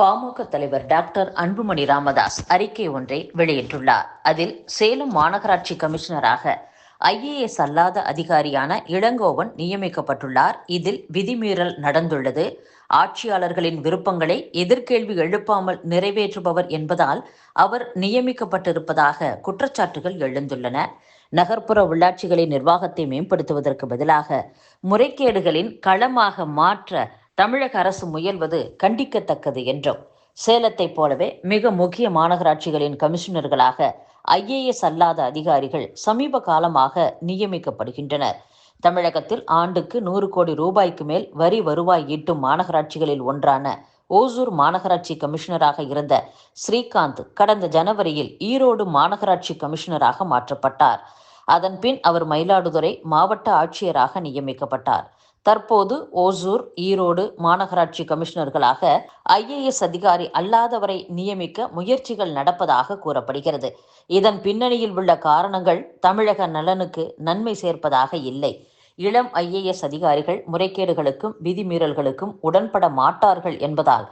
பாமக தலைவர் டாக்டர் அன்புமணி ராமதாஸ் அறிக்கை ஒன்றை வெளியிட்டுள்ளார். அதில் சேலம் மாநகராட்சி கமிஷனராக ஐஏஎஸ் அல்லாத அதிகாரியான இளங்கோவன் நியமிக்கப்பட்டுள்ளார். இதில் விதிமீறல் நடந்துள்ளது. ஆட்சியாளர்களின் விருப்பங்களை எதிர்கேள்வி எழுப்பாமல் நிறைவேற்றுபவர் என்பதால் அவர் நியமிக்கப்பட்டிருப்பதாக குற்றச்சாட்டுகள் எழுந்துள்ளன. நகர்ப்புற உள்ளாட்சிகளின் நிர்வாகத்தை மேம்படுத்துவதற்கு பதிலாக முறைகேடுகளின் களமாக மாற்ற தமிழக அரசு முயல்வது கண்டிக்கத்தக்கது என்றும் சேலத்தைப் போலவே மிக முக்கிய மாநகராட்சிகளின் கமிஷனர்களாக ஐஏஎஸ் அல்லாத அதிகாரிகள் சமீப காலமாக நியமிக்கப்படுகின்றனர். தமிழகத்தில் ஆண்டுக்கு நூறு கோடி ரூபாய்க்கு மேல் வரி வருவாய் ஈட்டும் மாநகராட்சிகளில் ஒன்றான ஓசூர் மாநகராட்சி கமிஷனராக இருந்த ஸ்ரீகாந்த் கடந்த ஜனவரியில் ஈரோடு மாநகராட்சி கமிஷனராக மாற்றப்பட்டார். அதன்பின் அவர் மயிலாடுதுறை மாவட்ட ஆட்சியராக நியமிக்கப்பட்டார். தற்போது ஓசூர் ஈரோடு மாநகராட்சி கமிஷனர்களாக ஐஏஎஸ் அதிகாரி அல்லாதவரை நியமிக்க முயற்சிகள் நடப்பதாக கூறப்படுகிறது. இதன் பின்னணியில் உள்ள காரணங்கள் தமிழக நலனுக்கு நன்மை சேர்ப்பதாக இல்லை. இளம் ஐஏஎஸ் அதிகாரிகள் முறைகேடுகளுக்கும் விதிமீறல்களுக்கும் உடன்பட மாட்டார்கள் என்பதால்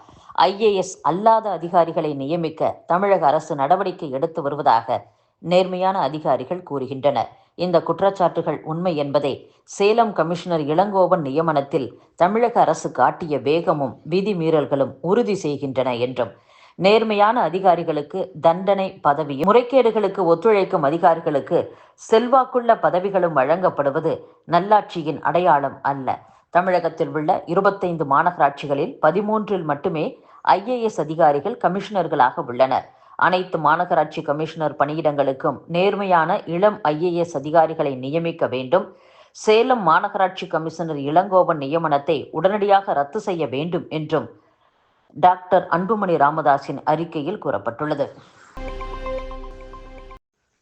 ஐஏஎஸ் அல்லாத அதிகாரிகளை நியமிக்க தமிழக அரசு நடவடிக்கை எடுத்து வருவதாக நேர்மையான அதிகாரிகள் கூறுகின்றனர். இந்த குற்றச்சாட்டுகள் உண்மை என்பதை சேலம் கமிஷனர் இளங்கோவன் நியமனத்தில் தமிழக அரசு காட்டிய வேகமும் விதிமீறல்களும் உறுதி செய்கின்றன என்றும். நேர்மையான அதிகாரிகளுக்கு தண்டனை பதவியும் முறைகேடுகளுக்கு ஒத்துழைக்கும் அதிகாரிகளுக்கு செல்வாக்குள்ள பதவிகளும் வழங்கப்படுவது நல்லாட்சியின் அடையாளம் அல்ல. தமிழகத்தில் உள்ள இருபத்தைந்து மாநகராட்சிகளில் பதிமூன்றில் மட்டுமே ஐஏஎஸ் அதிகாரிகள் கமிஷனர்களாக உள்ளனர். அனைத்து மாநகராட்சி கமிஷனர் பணியிடங்களுக்கும் நேர்மையான இளம் ஐஏஎஸ் அதிகாரிகளை நியமிக்க வேண்டும். சேலம் மாநகராட்சி கமிஷனர் இளங்கோவன் நியமனத்தை உடனடியாக ரத்து செய்ய வேண்டும் என்றும் டாக்டர் அன்புமணி ராமதாஸின் அறிக்கையில் கூறப்பட்டுள்ளது.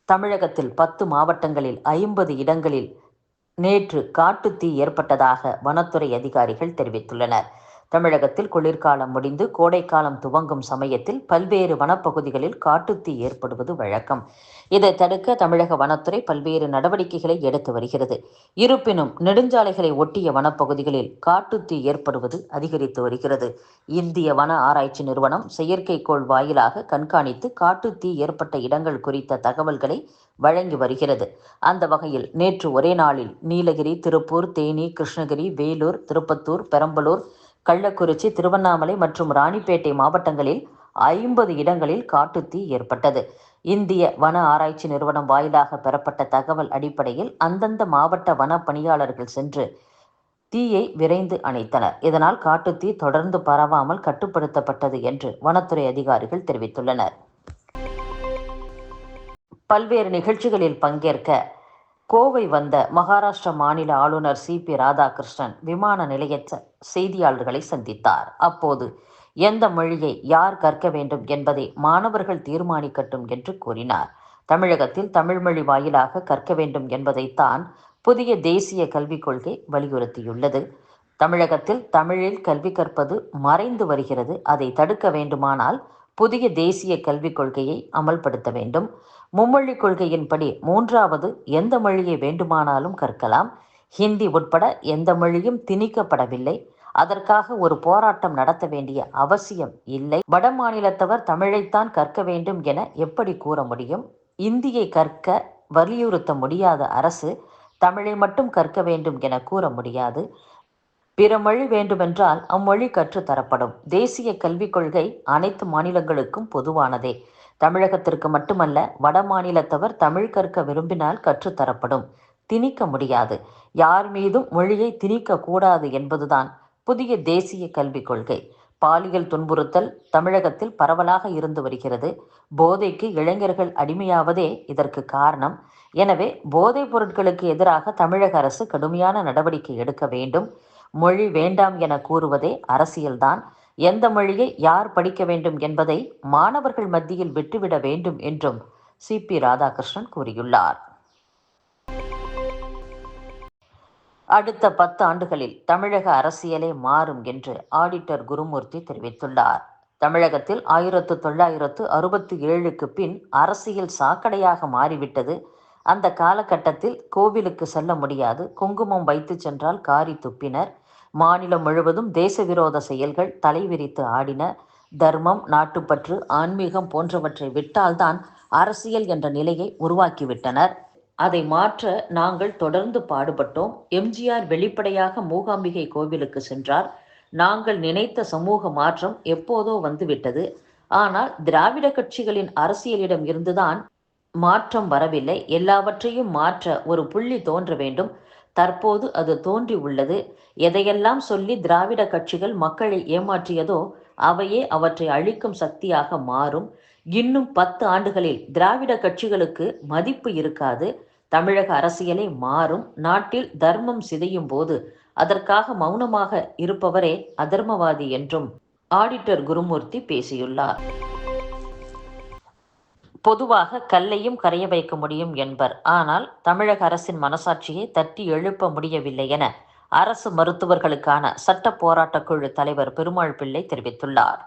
தமிழகத்தில் பத்து மாவட்டங்களில் ஐம்பது இடங்களில் நேற்று காட்டுத்தீ ஏற்பட்டதாக வனத்துறை அதிகாரிகள் தெரிவித்துள்ளனர். தமிழகத்தில் குளிர்காலம் முடிந்து கோடைக்காலம் துவங்கும் சமயத்தில் பல்வேறு வனப்பகுதிகளில் காட்டுத்தீ ஏற்படுவது வழக்கம். இதை தடுக்க தமிழக வனத்துறை பல்வேறு நடவடிக்கைகளை எடுத்து வருகிறது. இருப்பினும் நெடுஞ்சாலைகளை ஒட்டிய வனப்பகுதிகளில் காட்டுத்தீ ஏற்படுவது அதிகரித்து வருகிறது. இந்திய வன ஆராய்ச்சி நிறுவனம் செயற்கைக்கோள் வாயிலாக கண்காணித்து காட்டுத்தீ ஏற்பட்ட இடங்கள் குறித்த தகவல்களை வழங்கி வருகிறது. அந்த வகையில் நேற்று ஒரே நாளில் நீலகிரி திருப்பூர் தேனி கிருஷ்ணகிரி வேலூர் திருப்பத்தூர் பெரம்பலூர் கள்ளக்குறிச்சி திருவண்ணாமலை மற்றும் ராணிப்பேட்டை மாவட்டங்களில் ஐம்பது இடங்களில் காட்டுத்தீ ஏற்பட்டது. இந்திய வன ஆராய்ச்சி நிறுவனம் வாயிலாக பெறப்பட்ட தகவல் அடிப்படையில் அந்தந்த மாவட்ட வன பணியாளர்கள் சென்று தீயை விரைந்து அணைத்தனர். இதனால் காட்டுத்தீ தொடர்ந்து பரவாமல் கட்டுப்படுத்தப்பட்டது என்று வனத்துறை அதிகாரிகள் தெரிவித்துள்ளனர். பல்வேறு நிகழ்ச்சிகளில் பங்கேற்க கோவை வந்த மகாராஷ்டிர மாநில ஆளுநர் சி. பி. ராதாகிருஷ்ணன் விமான நிலையத்தில் செய்தியாளர்களை சந்தித்தார். அப்போது எந்த மொழியை யார் கற்க வேண்டும் என்பதை மாணவர்கள் தீர்மானிக்கட்டும் என்று கூறினார். தமிழகத்தில் தமிழ் மொழி வாயிலாக கற்க வேண்டும் என்பதைத்தான் புதிய தேசிய கல்விக் கொள்கை வலியுறுத்தியுள்ளது. தமிழகத்தில் தமிழில் கல்வி கற்பது மறைந்து வருகிறது. அதை தடுக்க வேண்டுமானால் புதிய தேசிய கல்விக் கொள்கையை அமல்படுத்த வேண்டும். மும்மொழி கொள்கையின்படி மூன்றாவது எந்த மொழியை வேண்டுமானாலும் கற்கலாம். ஹிந்தி உட்பட எந்த மொழியும் திணிக்கப்படவில்லை. அதற்காக ஒரு போராட்டம் நடத்த வேண்டிய அவசியம் இல்லை. வட மாநிலத்தவர் தமிழைத்தான் கற்க வேண்டும் என எப்படி கூற முடியும்? இந்தியை கற்க வலியுறுத்த முடியாத அரசு தமிழை மட்டும் கற்க வேண்டும் என கூற முடியாது. பிற மொழி வேண்டுமென்றால் அம்மொழி கற்றுத்தரப்படும் தேசிய கல்விக் கொள்கை அனைத்து மாநிலங்களுக்கும் பொதுவானதே. தமிழகத்திற்கு மட்டுமல்ல வட மாநிலத்தவர் தமிழ் கற்க விரும்பினால் கற்றுத்தரப்படும் திணிக்க முடியாது. யார் மீதும் மொழியை திணிக்க கூடாது என்பதுதான் புதிய தேசிய கல்விக் கொள்கை. பாலியல் துன்புறுத்தல் தமிழகத்தில் பரவலாக இருந்து வருகிறது. போதைக்கு இளைஞர்கள் அடிமையாவதே இதற்கு காரணம். எனவே போதைப் பொருட்களுக்கு எதிராக தமிழக அரசு கடுமையான நடவடிக்கை எடுக்க வேண்டும். மொழி வேண்டாம் என கூறுவதே அரசியல்தான். எந்த மொழியை யார் படிக்க வேண்டும் என்பதை மாணவர்கள் மத்தியில் விட்டுவிட வேண்டும் என்றும் சி. பி. ராதாகிருஷ்ணன் கூறியுள்ளார். அடுத்த பத்து ஆண்டுகளில் தமிழக அரசியலே மாறும் என்று ஆடிட்டர் குருமூர்த்தி தெரிவித்துள்ளார். தமிழகத்தில் ஆயிரத்து தொள்ளாயிரத்து அறுபத்தி ஏழுக்கு பின் அரசியல் சாக்கடையாக மாறிவிட்டது. அந்த காலகட்டத்தில் கோவிலுக்கு செல்ல முடியாது. குங்குமம் வைத்து சென்றால் காரி துப்பினர். மாநிலம் முழுவதும் தேச விரோத செயல்கள் தலைவிரித்து ஆடின. தர்மம் நாட்டுப்பற்று ஆன்மீகம் போன்றவற்றை விட்டால்தான் அரசியல் என்ற நிலையை உருவாக்கிவிட்டனர். அதை மாற்ற நாங்கள் தொடர்ந்து பாடுபட்டோம். எம்ஜிஆர் வெளிப்படையாக மூகாம்பிகை கோவிலுக்கு சென்றார். நாங்கள் நினைத்த சமூக மாற்றம் எப்போதோ வந்துவிட்டது. ஆனால் திராவிட கட்சிகளின் அரசியலிடம் இருந்துதான் மாற்றம் வரவில்லை. எல்லாவற்றையும் மாற்ற ஒரு புள்ளி தோன்ற வேண்டும். தற்போது அது தோன்றி உள்ளது எதையெல்லாம் சொல்லி திராவிட கட்சிகள் மக்களை ஏமாற்றியதோ அவையே அவற்றை அழிக்கும் சக்தியாக மாறும். இன்னும் பத்து ஆண்டுகளில் திராவிட கட்சிகளுக்கு மதிப்பு இருக்காது. தமிழக அரசியலை மாறும். நாட்டில் தர்மம் சிதையும் போது அதற்காக மௌனமாக இருப்பவரே அதர்மவாதி என்றும் ஆடிட்டர் குருமூர்த்தி பேசியுள்ளார். பொதுவாக கல்லையும் கரைய வைக்க முடியும் என்பர். ஆனால் தமிழக அரசின் மனசாட்சியை தட்டி எழுப்ப முடியவில்லை என அரசு மருத்துவர்களுக்கான சட்ட போராட்டக் குழு தலைவர் பெருமாள் பிள்ளை தெரிவித்துள்ளார்.